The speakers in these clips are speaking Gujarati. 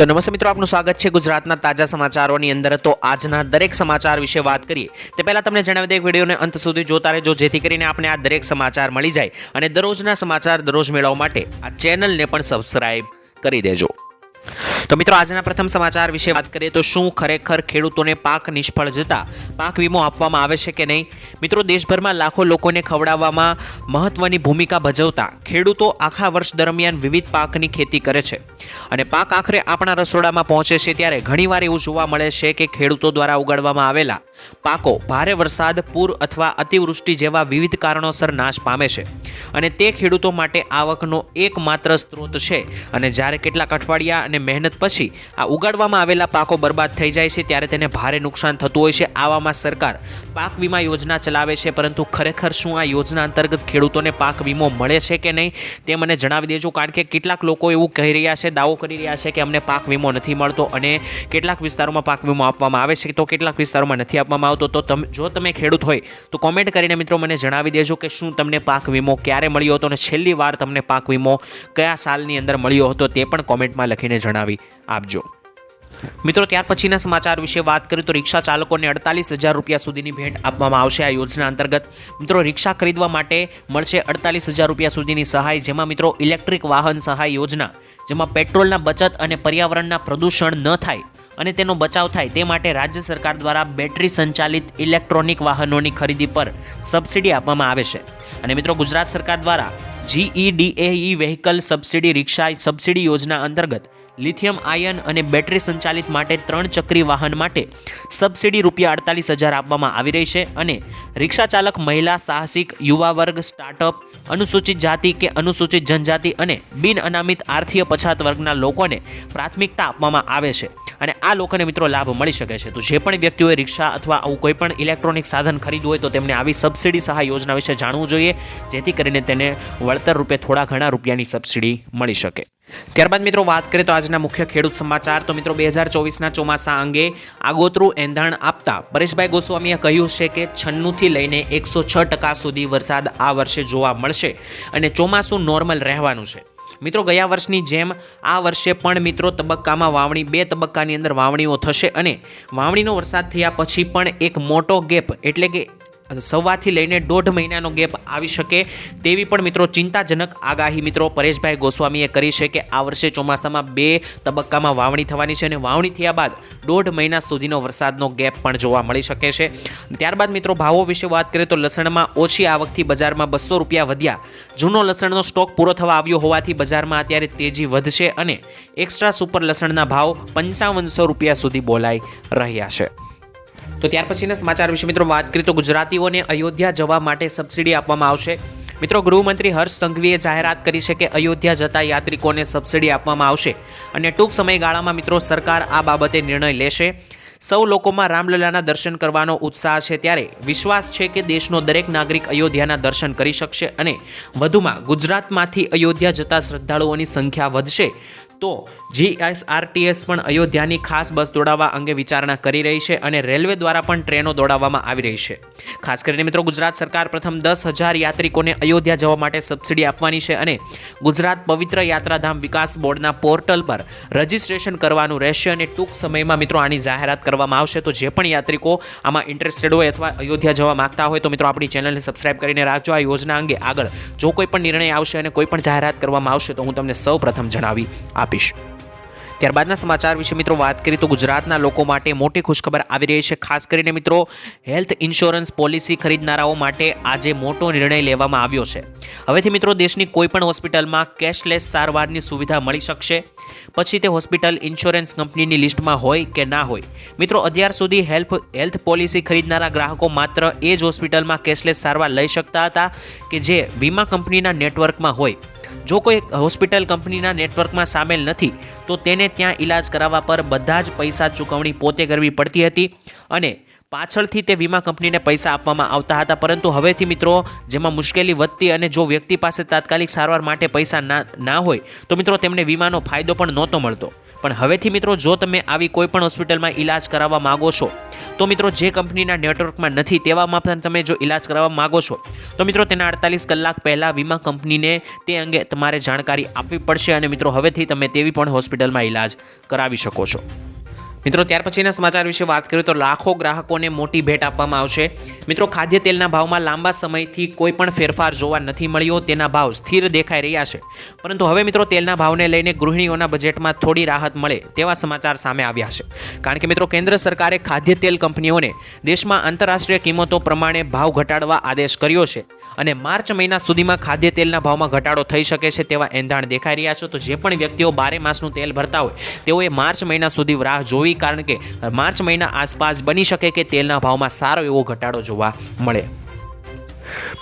તો નમસ્તે મિત્રો, આપનું સ્વાગત છે ગુજરાતના તાજા સમાચારોની અંદર. તો આજના દરેક સમાચાર વિશે વાત કરીએ, તે પહેલાં તમને જણાવી દે વિડીયોને અંત સુધી જોતા રહેજો, જેથી કરીને આપણે આ દરેક સમાચાર મળી જાય. અને દરરોજના સમાચાર દરરોજ મેળવવા માટે આ ચેનલને પણ સબસ્ક્રાઈબ કરી દેજો. તો મિત્રો, આજના પ્રથમ સમાચાર વિશે વાત કરીએ તો શું ખરેખર ખેડૂતોને પાક નિષ્ફળ જતા પાક વીમો આપવામાં આવે છે કે નહીં? મિત્રો, દેશભરમાં લાખો લોકોને ખવડાવવામાં મહત્વની ભૂમિકા ભજવતા ખેડૂતો આખા વર્ષ દરમિયાન વિવિધ પાકની ખેતી કરે છે. અને પાક આખરે આપણા રસોડામાં પહોંચે છે ત્યારે ઘણીવાર એવું જોવા મળે છે કે ખેડૂતો દ્વારા ઉગાડવામાં આવેલા પાકો ભારે વરસાદ, પૂર અથવા અતિવૃષ્ટિ જેવા વિવિધ કારણોસર નાશ પામે છે. અને તે ખેડૂતો માટે આવકનો એકમાત્ર સ્ત્રોત છે. અને જ્યારે કેટલાક અઠવાડિયા અને મહેનત પછી આ ઉગાડવામાં આવેલા પાકો બરબાદ થઈ જાય છે, ત્યારે તેને ભારે નુકસાન થતું હોય છે. આવામાં સરકાર પાક વીમા યોજના ચલાવે છે, પરંતુ ખરેખર શું આ યોજના અંતર્ગત ખેડૂતોને પાક વીમો મળે છે કે નહીં, તે મને જણાવી દેજો. કારણ કે કેટલાક લોકો એવું કહી રહ્યા છે, દાવો કરી રહ્યા છે કે અમને પાક વીમો નથી મળતો અને કેટલાક વિસ્તારોમાં પાક વીમો આપવામાં આવે છે. તો કેટલાક વિસ્તારોમાં નથી આપવામાં આવતો તો તમે, જો તમે ખેડૂત હોય, તો કોમેન્ટ કરીને મિત્રો મને જણાવી દેજો કે શું તમને પાક વીમો ક્યારે મળ્યો હતો અને છેલ્લી વાર તમને પાક વીમો કયા સાલની અંદર મળ્યો હતો તે પણ કોમેન્ટમાં લખીને જણાવી આપજો. મિત્રો, ત્યાર પછીના સમાચાર વિશે વાત કરીએ તો રિક્ષા ચાલકોને અડતાલીસ હજાર રૂપિયા સુધીની ભેટ આપવામાં આવશે આ યોજના અંતર્ગત. મિત્રો, રિક્ષા ખરીદવા માટે મળશે અડતાલીસ હજાર રૂપિયા સુધીની સહાય, જેમાં મિત્રો, ઇલેક્ટ્રિક વાહન સહાય યોજના, જેમાં પેટ્રોલના બચત અને પર્યાવરણના પ્રદૂષણ ન થાય અને તેનો બચાવ થાય તે માટે રાજ્ય સરકાર દ્વારા બેટરી સંચાલિત ઇલેક્ટ્રોનિક વાહનોની ખરીદી પર સબસિડી આપવામાં આવે છે. અને મિત્રો, ગુજરાત સરકાર દ્વારા જીઈડીએઈ વ્હીકલ સબસિડી રિક્ષા સબસિડી યોજના અંતર્ગત લિથિયમ આયન અને બેટરી સંચાલિત માટે ત્રણ ચક્રી વાહન માટે સબસિડી રૂપિયા અડતાલીસ હજાર આપવામાં આવી રહી છે. અને રિક્ષા ચાલક મહિલા સાહસિક યુવા વર્ગ સ્ટાર્ટઅપ અનુસૂચિત જાતિ કે અનુસૂચિત જનજાતિ અને બિન અનામિત આર્થિક પછાત વર્ગના લોકોને પ્રાથમિકતા આપવામાં આવે છે અને આ લોકોને મિત્રો લાભ મળી શકે છે. તો જે પણ વ્યક્તિઓએ રિક્ષા અથવા આવું કોઈ પણ ઇલેક્ટ્રોનિક સાધન ખરીદવું હોય તો તેમને આવી સબસિડી સહાય યોજના વિશે જાણવું જોઈએ, જેથી કરીને તેને વળતર રૂપે થોડા ઘણા રૂપિયાની સબસિડી મળી શકે. ત્યારબાદ મિત્રો વાત કરીએ તો આજના મુખ્ય ખેડૂત સમાચાર. તો મિત્રો બે હજાર ચોવીસના ચોમાસા અંગે આગોતરું એંધાણ આપતા પરેશભાઈ ગોસ્વામીએ કહ્યું છે કે છન્નુંથી લઈને એકસો છ ટકા સુધી વરસાદ આ વર્ષે જોવા મળશે અને ચોમાસું નોર્મલ રહેવાનું છે. મિત્રો ગયા વર્ષની જેમ આ વર્ષે પણ મિત્રો તબક્કામાં વાવણી બે તબક્કાની અંદર વાવણીઓ થશે અને વાવણીનો વરસાદ થયા પછી પણ એક મોટો ગેપ એટલે કે સવાથી લઈને દોઢ મહિનાનો ગેપ આવી શકે તેવી પણ મિત્રો ચિંતાજનક આગાહી મિત્રો પરેશભાઈ ગોસ્વામીએ કરી છે કે આ વર્ષે ચોમાસામાં બે તબક્કામાં વાવણી થવાની છે અને વાવણી થયા બાદ દોઢ મહિના સુધીનો વરસાદનો ગેપ પણ જોવા મળી શકે છે. ત્યારબાદ મિત્રો ભાવો વિશે વાત કરીએ તો લસણમાં ઓછી આવકથી બજારમાં બસો રૂપિયા વધ્યા. જૂનો લસણનો સ્ટોક પૂરો થવા આવ્યો હોવાથી બજારમાં અત્યારે તેજી વધશે અને એક્સ્ટ્રા સુપર લસણના ભાવ પંચાવનસો રૂપિયા સુધી બોલાઈ રહ્યા છે. તો ત્યાર પછીના સમાચાર વિશે મિત્રો વાત કરીએ તો ગુજરાતીઓને અયોધ્યા જવા માટે સબસિડી આપવામાં આવશે. મિત્રો ગૃહમંત્રી હર્ષ સંઘવીએ જાહેરાત કરી છે કે અયોધ્યા જતા યાત્રિકોને સબસિડી આપવામાં આવશે. અને ટૂંક સમયગાળામાં મિત્રો સરકાર આ બાબતે નિર્ણય લેશે. સૌ લોકોમાં રામલલાના દર્શન કરવાનો ઉત્સાહ છે ત્યારે વિશ્વાસ છે કે દેશનો દરેક નાગરિક અયોધ્યાના દર્શન કરી શકશે અને વધુમાં ગુજરાતમાંથી અયોધ્યા જતા શ્રદ્ધાળુઓની સંખ્યા વધશે. તો જીએસઆરટીએસ પણ અયોધ્યાની ખાસ બસ દોડાવવા અંગે વિચારણા કરી રહી છે અને રેલવે દ્વારા પણ ટ્રેનો દોડાવવામાં આવી રહી છે. ખાસ કરીને મિત્રો, ગુજરાત સરકાર પ્રથમ દસ હજાર યાત્રિકોને અયોધ્યા જવા માટે સબસિડી આપવાની છે અને ગુજરાત પવિત્ર યાત્રાધામ વિકાસ બોર્ડના પોર્ટલ પર રજિસ્ટ્રેશન કરવાનું રહેશે અને ટૂંક સમયમાં મિત્રો આની જાહેરાત કરવામાં આવશે, તો જે પણ યાત્રિકો આમાં ઇન્ટરેસ્ટેડ હોય અથવા અયોધ્યા જવા માંગતા હોય, તો મિત્રો આપણી ચેનલને સબસ્ક્રાઇબ કરીને રાખજો. આ યોજના અંગે આગળ જો કોઈ પણ નિર્ણય આવશે અને કોઈ પણ જાહેરાત કરવામાં આવશે, તો હું તમને સૌ પ્રથમ જણાવી આપીશ. ત્યારબાદના સમાચાર વિશે મિત્રો વાત કરીએ તો ગુજરાતના લોકો માટે મોટી ખુશખબર આવી રહી છે. ખાસ કરીને મિત્રો, હેલ્થ ઇન્સ્યોરન્સ પોલિસી ખરીદનારાઓ માટે આજે મોટો નિર્ણય લેવામાં આવ્યો છે. હવેથી મિત્રો, દેશની કોઈપણ હોસ્પિટલમાં કેશલેસ સારવારની સુવિધા મળી શકશે. પછી તે હોસ્પિટલ ઇન્સ્યોરન્સ કંપનીની લિસ્ટમાં હોય કે ના હોય. મિત્રો, અત્યાર સુધી હેલ્થ હેલ્થ પોલિસી ખરીદનારા ગ્રાહકો માત્ર એ જ હોસ્પિટલમાં કેશલેસ સારવાર લઈ શકતા હતા કે જે વીમા કંપનીના નેટવર્કમાં હોય. જો કોઈ હોસ્પિટલ કંપનીના નેટવર્કમાં સામેલ નથી, તો તેને ત્યાં ઈલાજ કરાવવા પર બધા જ પૈસા ચૂકવણી પોતે કરવી પડતી હતી અને પાછળથી તે વીમા કંપનીને પૈસા આપવામાં આવતા હતા. પરંતુ હવેથી મિત્રો, જેમાં મુશ્કેલી વધતી અને જો વ્યક્તિ પાસે તાત્કાલિક સારવાર માટે પૈસા ના ના હોય, તો મિત્રો તેમને વીમાનો ફાયદો પણ નહોતો મળતો. પણ હવેથી મિત્રો, જો તમે આવી કોઈપણ હોસ્પિટલમાં ઈલાજ કરાવવા માગો છો તો મિત્રો જે કંપનીના નેટવર્કમાં નથી તેવામાં પણ તમે જો ઇલાજ કરાવવા માગો છો, તો મિત્રો તેના અડતાલીસ કલાક પહેલાં વીમા કંપનીને તે અંગે તમારે જાણકારી આપવી પડશે અને મિત્રો હવેથી તમે તેવી પણ હોસ્પિટલમાં ઇલાજ કરાવી શકો છો. મિત્રો, ત્યાર પછીના સમાચાર વિશે વાત કરીએ તો લાખો ગ્રાહકોને મોટી ભેટ આપવામાં આવશે. મિત્રો, ખાદ્ય તેલના ભાવમાં લાંબા સમયથી કોઈ પણ ફેરફાર જોવા નથી મળ્યો, તેના ભાવ સ્થિર દેખાઈ રહ્યા છે. પરંતુ હવે, મિત્રો, તેલના ભાવને લઈને ગૃહિણીઓના બજેટમાં થોડી રાહત મળે તેવા સમાચાર સામે આવ્યા છે. કારણ કે, મિત્રો, કેન્દ્ર સરકારે ખાદ્ય તેલ કંપનીઓને દેશમાં આંતરરાષ્ટ્રીય કિંમતો પ્રમાણે ભાવ ઘટાડવા આદેશ કર્યો છે અને માર્ચ મહિના સુધીમાં ખાદ્ય તેલના ભાવમાં ઘટાડો થઈ શકે છે તેવા એંધાણ દેખાઈ રહ્યા છે. તો જે પણ વ્યક્તિઓ બારે માસનું તેલ ભરતા હોય, તેઓએ માર્ચ મહિના સુધી રાહ જોવી કારણ કે માર્ચ મહિના આસપાસ બની શકે કે તેલના ભાવમાં સારો એવો ઘટાડો જોવા મળે.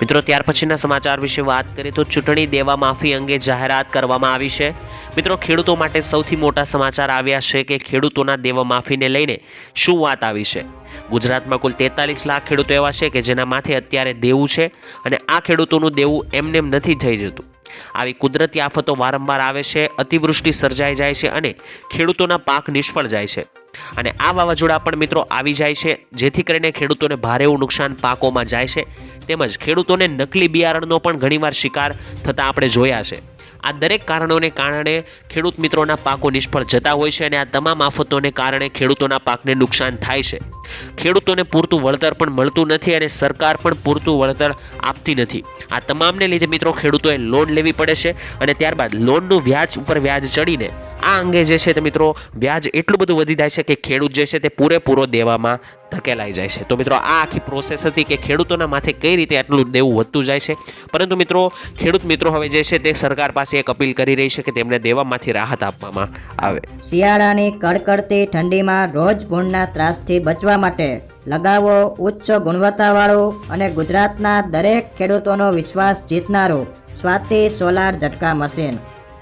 મિત્રો, ત્યાર પછીના સમાચાર વિશે વાત કરીએ તો ચૂંટણી દેવા માફી અંગે જાહેરાત કરવામાં આવી છે. મિત્રો, ખેડૂતો માટે સૌથી મોટા સમાચાર આવ્યા છે કે ખેડૂતોના દેવા માફીને લઈને શું વાત આવી છે? ગુજરાતમાં કુલ તેતાલીસ લાખ ખેડૂતો એવા છે કે જેના માથે અત્યારે દેવું છે અને આ ખેડૂતોનું દેવું એમનેમ નથી થઈ જતું. આવી કુદરતી આફતો વારંવાર આવે છે, અતિવૃષ્ટિ સર્જાઈ જાય છે અને ખેડૂતોના પાક નિષ્ફળ જાય છે. અને આ વાવાઝોડા પણ મિત્રો આવી જાય છે, જેથી કરીને ખેડૂતોને ભારે એવું નુકસાન પાકોમાં જાય છે. તેમજ ખેડૂતોને નકલી બિયારણનો પણ ઘણીવાર શિકાર થતા આપણે જોયા છે. આ દરેક કારણોને કારણે ખેડૂત મિત્રોના પાકો નિષ્ફળ જતા હોય છે અને આ તમામ આફતોને કારણે ખેડૂતોના પાકને નુકસાન થાય છે. ખેડૂતોને પૂરતું વળતર પણ મળતું નથી અને સરકાર પણ પૂરતું વળતર આપતી નથી. આ તમામને લીધે મિત્રો ખેડૂતોએ લોન લેવી પડે છે અને ત્યારબાદ લોનનું વ્યાજ ઉપર વ્યાજ ચડીને આ અંગે જે છે તે મિત્રો વ્યાજ એટલું બધું વધી જાય છે કે ખેડૂત જે છે તે પૂરેપૂરો દેવામાં ધકેલાઈ જાય છે. તો મિત્રો આ આખી પ્રોસેસ હતી કે ખેડૂતોના માથે કઈ રીતે આટલું દેવું વધતું જાય છે? પરંતુ મિત્રો ખેડૂત મિત્રો હવે જે છે તે સરકાર પાસે એક અપીલ કરી રહી છે કે તેમને દેવામાંથી રાહત આપવામાં આવે. શિયાળાની કડકડતી ઠંડીમાં રોજ ભૂણના ત્રાસથી બચવા માટે લગાવો ઉચ્ચ ગુણવત્તાવાળો અને ગુજરાતના દરેક ખેડૂતોનો વિશ્વાસ જીતનારો સ્વાતિ સોલાર ઝટકા મશીન.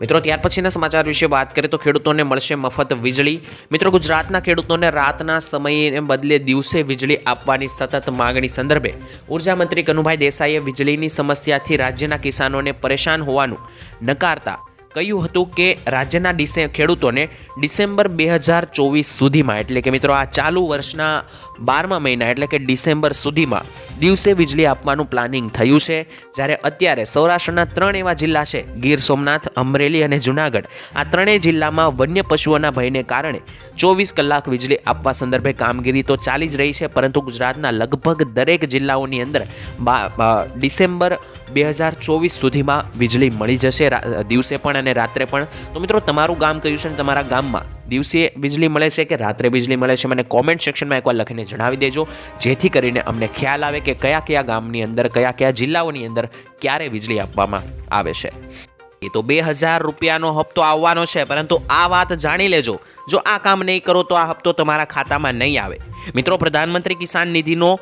મિત્રો, ત્યાર પછીના સમાચાર વિશે વાત કરીએ તો ખેડૂતોને મળશે મફત વીજળી. મિત્રો, ગુજરાતના ખેડૂતોને રાતના સમયે બદલે દિવસે વીજળી આપવાની સતત માગણી સંદર્ભે ઊર્જા મંત્રી કનુભાઈ દેસાઈએ વીજળીની સમસ્યાથી રાજ્યના કિસાનોને પરેશાન હોવાનું નકારતા કહ્યું હતું કે રાજ્યના ડિસે ખેડૂતોને ડિસેમ્બર બે હજાર ચોવીસ સુધીમાં, એટલે કે મિત્રો, આ ચાલુ વર્ષના બારમા મહિના એટલે કે ડિસેમ્બર સુધીમાં દિવસે વીજળી આપવાનું પ્લાનિંગ થયું છે. જ્યારે અત્યારે સૌરાષ્ટ્રના ત્રણ એવા જિલ્લા છે, ગીર સોમનાથ, અમરેલી અને જુનાગઢ. આ ત્રણેય જિલ્લામાં વન્ય પશુઓના ભયને કારણે ચોવીસ કલાક વીજળી આપવા સંદર્ભે કામગીરી તો ચાલી જ રહી છે, પરંતુ ગુજરાતના લગભગ દરેક જિલ્લાઓની અંદર ડિસેમ્બર બે હજાર ચોવીસ સુધીમાં વીજળી મળી જશે દિવસે પણ અને રાત્રે પણ. તો મિત્રો, તમારું ગામ કયું છે તમારા ગામમાં? દિવસે વીજળી મળે છે કે રાત્રે વીજળી મળે છે મને કોમેન્ટ સેક્શનમાં એકવાર લખીને જણાવી દેજો. જેથી કરીને અમને ખ્યાલ આવે કે કયા કયા ગામની અંદર, કયા કયા જિલ્લાઓની અંદર ક્યારે વીજળી આપવામાં આવે છે. એ તો બે હજાર રૂપિયાનો હપ્તો આવવાનો છે, પરંતુ આ વાત જાણી લેજો. જો આ કામ નહીં કરો તો આ હપ્તો તમારા ખાતામાં નહીં આવે. મિત્રો, પ્રધાનમંત્રી કિસાન નિધિનો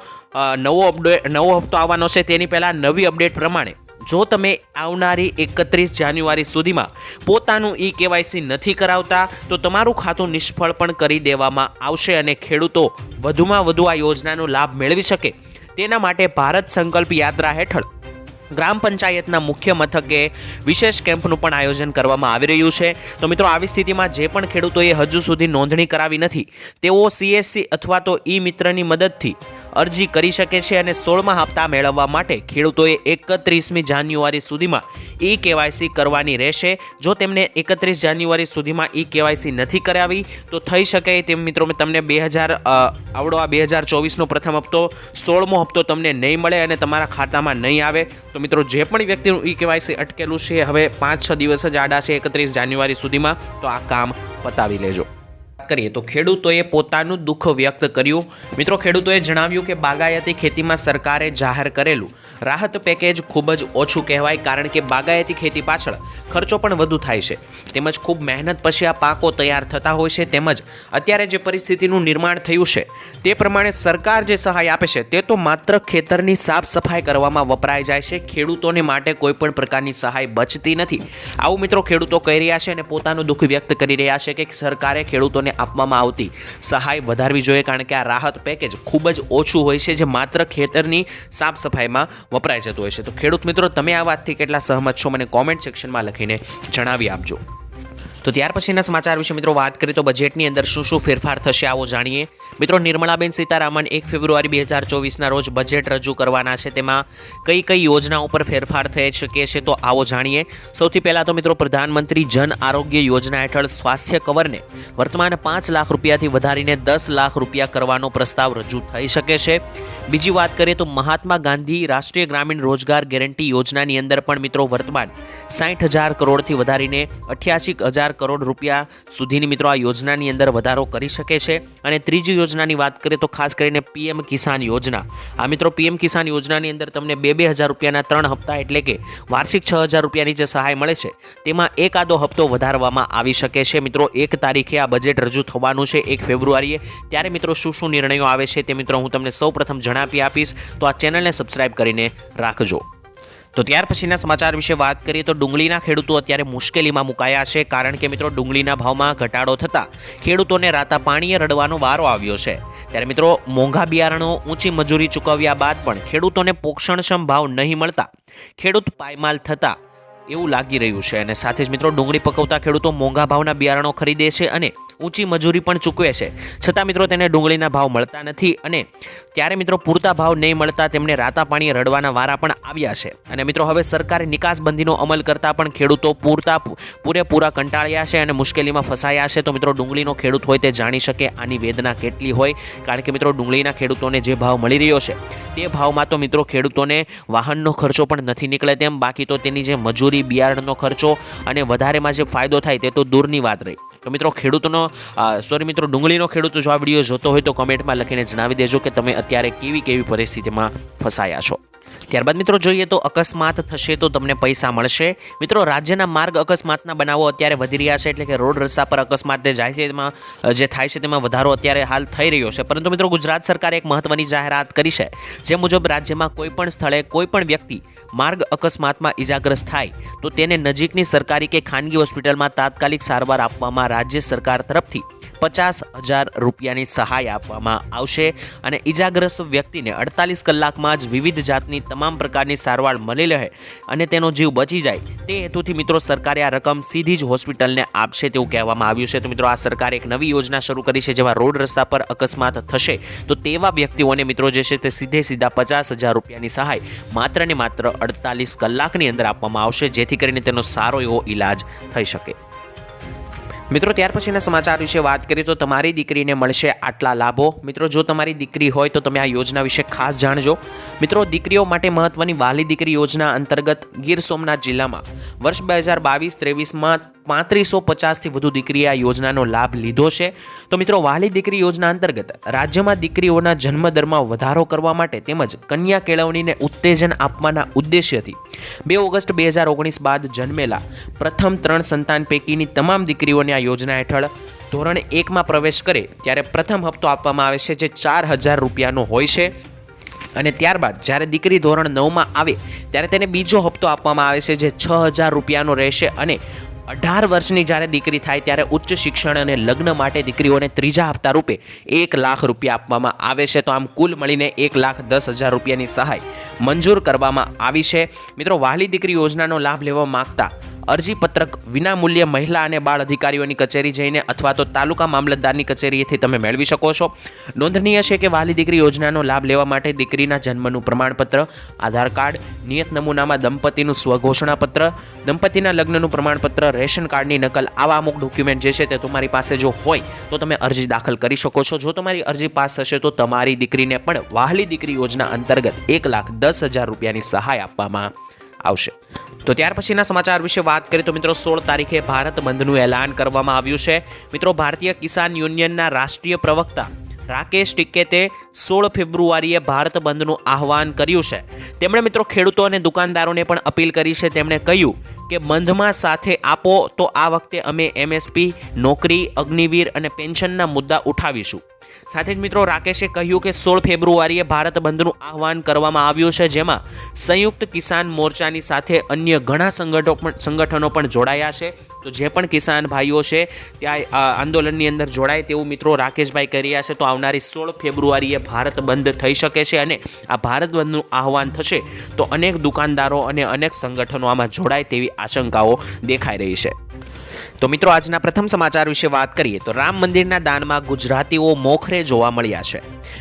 નવો અપડેટ નવો હપ્તો આવવાનો છે, તેની પહેલાં નવી અપડેટ પ્રમાણે જો તમે આવનારી એકત્રીસ જાન્યુઆરી સુધીમાં પોતાનું ઈ કેવાયસી નથી કરાવતા, તો તમારું ખાતું નિષ્ફળ પણ કરી દેવામાં આવશે અને ખેડૂતો વધુમાં વધુ આ યોજનાનો લાભ મેળવી શકે. તેના માટે ભારત સંકલ્પ યાત્રા હેઠળ ગ્રામ પંચાયતના મુખ્ય મથકે વિશેષ કેમ્પનું પણ આયોજન કરવામાં આવી રહ્યું છે. તો મિત્રો, આવી સ્થિતિમાં જે પણ ખેડૂતોએ હજુ સુધી નોંધણી કરાવી નથી, તેઓ સીએસસી અથવા તો ઈ મિત્રની મદદથી અરજી કરી શકે છે અને સોળમા હપ્તા મેળવવા માટે ખેડૂતોએ એકત્રીસમી જાન્યુઆરી સુધીમાં ઈ કેવાયસી કરવાની રહેશે. જો તેમને એકત્રીસ જાન્યુઆરી સુધીમાં ઈ કેવાયસી નથી કરાવી, તો થઈ શકે તેમ મિત્રો તમને બે હજાર આવડો આ બે હજાર ચોવીસનો પ્રથમ હપ્તો, સોળમો હપ્તો તમને નહીં મળે અને તમારા ખાતામાં નહીં આવે. તો મિત્રો જે પણ વ્યક્તિનું ઈ કેવાયસી અટકેલું છે, હવે પાંચ છ દિવસ જ આડા છે એકત્રીસ જાન્યુઆરી સુધીમાં, તો આ કામ પતાવી લેજો. કરીએ તો ખેડૂતોએ પોતાનું દુઃખ વ્યક્ત કર્યું. મિત્રો, ખેડૂતોએ જણાવ્યું કે બાગાયતી ખેતીમાં સરકારે જાહેર કરેલું રાહત પેકેજ ખૂબ જ ઓછું કહેવાય કારણ કે બાગાયતી ખેતી પાછળ ખર્ચો પણ વધુ થાય છે. તેમજ ખૂબ મહેનત પછી આ પાકો તૈયાર થતા હોય છે તેમજ અત્યારે જે પરિસ્થિતિનું નિર્માણ થયું છે તે પ્રમાણે સરકાર જે સહાય આપે છે તે તો માત્ર ખેતરની સાફ સફાઈ કરવામાં વપરાઈ જાય છે. ખેડૂતોને માટે કોઈ પણ પ્રકારની સહાય બચતી નથી. આવું મિત્રો ખેડૂતો કહી રહ્યા છે અને પોતાનું દુઃખ વ્યક્ત કરી રહ્યા છે કે સરકારે ખેડૂતોને આપવામાં આવતી સહાય વધારવી જોઈએ કારણ કે આ રાહત પેકેજ ખૂબ જ ઓછું હોય છે જે માત્ર ખેતરની સાફ સફાઈમાં વપરાઈ જતું હોય છે. તો ખેડૂત મિત્રો, તમે આ વાતથી કેટલા સહમત છો મને કોમેન્ટ સેક્શનમાં લખીને જણાવી આપજો. તો ત્યાર પછીના સમાચાર વિશે મિત્રો વાત કરીએ તો બજેટની અંદર શું શું ફેરફાર થશે આવો જાણીએ. મિત્રો નિર્મલાબેન સીતારામન એક ફેબ્રુઆરી બે હજાર ચોવીસના રોજ બજેટ રજૂ કરવાના છે. તેમાં કઈ કઈ યોજનાઓ પર ફેરફાર થઈ શકે છે તો આવો જાણીએ. સૌથી પહેલાં તો મિત્રો પ્રધાનમંત્રી જન આરોગ્ય યોજના હેઠળ સ્વાસ્થ્ય કવરને વર્તમાન પાંચ લાખ રૂપિયાથી વધારીને દસ લાખ રૂપિયા કરવાનો પ્રસ્તાવ રજૂ થઈ શકે છે. બીજી વાત કરીએ તો મહાત્મા ગાંધી રાષ્ટ્રીય ગ્રામીણ રોજગાર ગેરંટી યોજનાની અંદર પણ મિત્રો વર્તમાન સાઠ હજાર કરોડથી વધારીને અઠ્યાસી હજાર કરોડ રૂપિયા સુધીની મિત્રો આ યોજનાની અંદર વધારો કરી શકે છે. અને ત્રીજી યોજનાની વાત કરીએ તો ખાસ કરીને પીએમ કિસાન યોજના. આ મિત્રો, પીએમ કિસાન યોજનાની અંદર તમને બે બે હજાર રૂપિયાના ત્રણ હપ્તા એટલે કે વાર્ષિક છ હજાર રૂપિયાની જે સહાય મળે છે, તેમાં એકાદો હપ્તો વધારવામાં આવી શકે છે. મિત્રો, એક તારીખે આ બજેટ રજૂ થવાનું છે, એક ફેબ્રુઆરીએ. ત્યારે મિત્રો, શું શું નિર્ણયો આવે છે તે મિત્રો હું તમને સૌ પ્રથમ જણાવી આપીશ. તો આ ચેનલને સબસ્ક્રાઇબ કરીને રાખજો. તો ત્યાર પછીના સમાચાર વિશે વાત કરીએ તો ડુંગળીના ખેડૂતો અત્યારે મુશ્કેલીમાં મુકાયા છે, કારણ કે મિત્રો ડુંગળીના ભાવમાં ઘટાડો થતાં ખેડૂતોને રાતા પાણીએ રડવાનો વારો આવ્યો છે. ત્યારે મિત્રો મોંઘા બિયારણો, ઊંચી મજૂરી ચૂકવ્યા બાદ પણ ખેડૂતોને પોષણક્ષમ ભાવ નહીં મળતા ખેડૂત પાયમાલ થતા એવું લાગી રહ્યું છે. અને સાથે જ મિત્રો ડુંગળી પકવતા ખેડૂતો મોંઘા ભાવના બિયારણો ખરીદે છે અને ઊંચી મજૂરી પણ ચૂકવે છે. છતાં મિત્રો તેને ડુંગળીના ભાવ મળતા નથી અને ત્યારે મિત્રો પૂરતા ભાવ નહીં મળતા તેમને રાતા પાણીએ રડવાના વારા પણ આવ્યા છે. અને મિત્રો હવે સરકારે નિકાસબંધીનો અમલ કરતા પણ ખેડૂતો પૂરતા પૂરેપૂરા કંટાળ્યા છે અને મુશ્કેલીમાં ફસાયા છે. તો મિત્રો ડુંગળીનો ખેડૂત હોય તે જાણી શકે આની વેદના કેટલી હોય, કારણ કે મિત્રો ડુંગળીના ખેડૂતોને જે ભાવ મળી રહ્યો છે, તે ભાવમાં તો મિત્રો ખેડૂતોને વાહનનો ખર્ચો પણ નથી નીકળે તેમ, બાકી તો તેની જે મજૂરી, બિયારણનો ખર્ચો અને વધારેમાં જે ફાયદો થાય તે તો દૂરની વાત રહી. તો મિત્રો ખેડૂતોનો સોરી મિત્રો, ડુંગળીનો ખેડૂત જો આ વીડિયો જોતો હોય તો કમેન્ટમાં લખીને જણાવી દેજો કે તમે અત્યારે કેવી કેવી પરિસ્થિતિમાં ફસાયા છો. ત્યારબાદ મિત્રો જોઈએ તો અકસ્માત થશે તો તમને પૈસા મળશે. મિત્રો, રાજ્યના માર્ગ અકસ્માતના બનાવો અત્યારે વધી રહ્યા છે, એટલે કે રોડ રસ્તા પર અકસ્માત જે જાય છે, તેમાં જે થાય છે, તેમાં વધારો અત્યારે હાલ થઈ રહ્યો છે. પરંતુ મિત્રો, ગુજરાત સરકારે એક મહત્વની જાહેરાત કરી છે, જે મુજબ રાજ્યમાં કોઈપણ સ્થળે કોઈપણ વ્યક્તિ માર્ગ અકસ્માતમાં ઇજાગ્રસ્ત થાય, તો તેને નજીકની સરકારી કે ખાનગી હોસ્પિટલમાં તાત્કાલિક સારવાર આપવામાં રાજ્ય સરકાર તરફથી પચાસ હજાર રૂપિયાની સહાય આપવામાં આવશે અને ઈજાગ્રસ્ત વ્યક્તિને અડતાલીસ કલાકમાં જ વિવિધ જાતની તમામ પ્રકારની સારવાર મળી રહે અને તેનો જીવ બચી જાય તે હેતુથી મિત્રો સરકારે આ રકમ સીધી જ હોસ્પિટલને આપશે તેવું કહેવામાં આવ્યું છે. તો મિત્રો આ સરકારે એક નવી યોજના શરૂ કરી છે જેમાં રોડ રસ્તા પર અકસ્માત થશે. તો તેવા વ્યક્તિઓને મિત્રો જે છે તે સીધે સીધા પચાસ હજાર રૂપિયાની સહાય માત્ર ને માત્ર અડતાલીસ કલાકની અંદર આપવામાં આવશે જેથી કરીને તેનો સારો એવો ઈલાજ થઈ શકે. મિત્રો, ત્યાર પછીના સમાચાર વિશે વાત કરીએ તો તમારી દીકરીને મળશે આટલા લાભો. મિત્રો, જો તમારી દીકરી હોય તો તમે આ યોજના વિશે ખાસ જાણજો. મિત્રો, દીકરીઓ માટે મહત્વની વાલી દીકરી યોજના અંતર્ગત ગીર સોમનાથ જિલ્લામાં વર્ષ બે હજાર બાવીસ ત્રેવીસમાં પાંત્રીસો પચાસથી વધુ દીકરીએ આ યોજનાનો લાભ લીધો છે. તો મિત્રો, વાલી દીકરી યોજના અંતર્ગત રાજ્યમાં દીકરીઓના જન્મદરમાં વધારો કરવા માટે તેમજ કન્યા કેળવણીને ઉત્તેજન આપવાના ઉદ્દેશ્યથી બે ઓગસ્ટ બે હજાર ઓગણીસ બાદ જન્મેલા પ્રથમ ત્રણ સંતાન પૈકીની તમામ દીકરીઓને આ યોજના હેઠળ ધોરણ એકમાં પ્રવેશ કરે ત્યારે પ્રથમ હપ્તો આપવામાં આવે છે જે ચાર હજાર રૂપિયાનો હોય છે. અને ત્યારબાદ જ્યારે દીકરી ધોરણ નવમાં આવે ત્યારે તેને બીજો હપ્તો આપવામાં આવે છે જે છ હજાર રૂપિયાનો રહેશે અને અઢાર વર્ષની જ્યારે દીકરી થાય ત્યારે ઉચ્ચ શિક્ષણ અને લગ્ન માટે દીકરીઓને ત્રીજા હપ્તા રૂપે એક લાખ રૂપિયા આપવામાં આવે છે. તો આમ કુલ મળીને એક લાખ દસ હજાર રૂપિયાની સહાય મંજૂર કરવામાં આવી છે. મિત્રો વહાલી દીકરી યોજનાનો લાભ લેવા માંગતા અરજીપત્રક વિનામૂલ્યે મહિલા અને બાળ અધિકારીઓની કચેરી જઈને અથવા તો તાલુકા મામલતદારની કચેરીએથી તમે મેળવી શકો છો. નોંધનીય છે કે વાલી દીકરી યોજનાનો લાભ લેવા માટે દીકરીના જન્મનું પ્રમાણપત્ર, આધાર કાર્ડ, નિયત નમૂનામાં દંપતીનું સ્વઘોષણાપત્ર, દંપતીના લગ્નનું પ્રમાણપત્ર, રેશન કાર્ડની નકલ, આવા અમુક ડોક્યુમેન્ટ જે છે તે તમારી પાસે જો હોય તો તમે અરજી દાખલ કરી શકો છો. જો તમારી અરજી પાસ થશે તો તમારી દીકરીને પણ વાહલી દીકરી યોજના અંતર્ગત એક લાખ દસ હજાર રૂપિયાની સહાય આપવામાં આવશે. તો ત્યાર પછીના સમાચાર વિશે વાત કરીએ તો મિત્રો સોળ તારીખે ભારત બંધનું એલાન કરવામાં આવ્યું છે. મિત્રો ભારતીય કિસાન યુનિયનના રાષ્ટ્રીય પ્રવક્તા રાકેશ ટિકેતે સોળ ફેબ્રુઆરીએ ભારત બંધનું આહવાન કર્યું છે. તેમણે મિત્રો ખેડૂતો અને દુકાનદારોને પણ અપીલ કરી છે. તેમણે કહ્યું કે બંધમાં સાથે આપો તો આ વખતે અમે એમએસપી, નોકરી, અગ્નિવીર અને પેન્શનના મુદ્દા ઉઠાવીશું. સાથે જ મિત્રો રાકેશે કહ્યું કે સોળ ફેબ્રુઆરીએ ભારત બંધનું આહવાન કરવામાં આવ્યું છે, જેમાં સંયુક્ત કિસાન મોરચાની સાથે અન્ય ઘણા સંગઠનો પણ સંગઠનો પણ જોડાયા છે. તો જે પણ કિસાન ભાઈઓ છે, ત્યાં આંદોલનની અંદર જોડાય તેવું મિત્રો રાકેશભાઈ કરી રહ્યા છે. તો આવનારી સોળ ફેબ્રુઆરીએ ભારત બંધ થઈ શકે છે અને આ ભારત બંધનું આહવાન થશે તો અનેક દુકાનદારો અને અનેક સંગઠનો આમાં જોડાય તેવી આશંકાઓ દેખાઈ રહી છે. તો મિત્રો, આજના પ્રથમ સમાચાર વિશે વાત કરીએ તો રામ મંદિરના દાનમાં ગુજરાતીઓ મોખરે જોવા મળ્યા છે.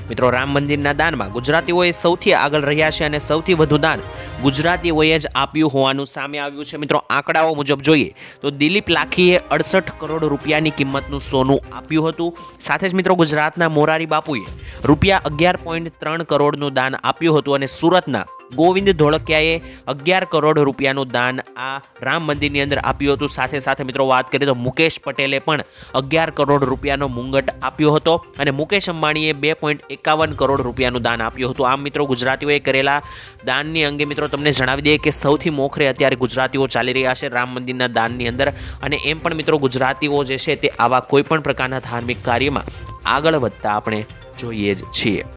મિત્રો, રામ મંદિરના દાનમાં ગુજરાતીઓએ સૌથી આગળ રહ્યા છે અને સૌથી વધુ દાન ગુજરાતીઓએ જ આપ્યું હોવાનું સામે આવ્યું છે. મિત્રો, આંકડાઓ મુજબ જોઈએ તો દિલીપ લાખીએ અડસઠ કરોડ રૂપિયાની કિંમતનું સોનું આપ્યું હતું. સાથે જ મિત્રો, ગુજરાતના મોરારી બાપુએ રૂપિયા અગિયાર પોઈન્ટ ત્રણ કરોડનું દાન આપ્યું હતું અને સુરતના ગોવિંદ ધોળકિયાએ અગિયાર કરોડ રૂપિયાનું દાન આ રામ મંદિરની અંદર આપ્યું હતું. સાથે સાથે મિત્રો વાત કરીએ તો મુકેશ પટેલે પણ અગિયાર કરોડ રૂપિયાનો મુંગટ આપ્યો હતો અને મુકેશ અંબાણીએ બે પોઈન્ટ એકાવન કરોડ રૂપિયાનું દાન આપ્યું હતું. આમ મિત્રો ગુજરાતીઓએ કરેલા દાનની અંગે મિત્રો તમને જણાવી દઈએ કે સૌથી મોખરે અત્યારે ગુજરાતીઓ ચાલી રહ્યા છે રામ મંદિરના દાનની અંદર અને એમ પણ મિત્રો ગુજરાતીઓ જે છે તે આવા કોઈપણ પ્રકારના ધાર્મિક કાર્યમાં આગળ વધતા આપણે જોઈએ જ છીએ.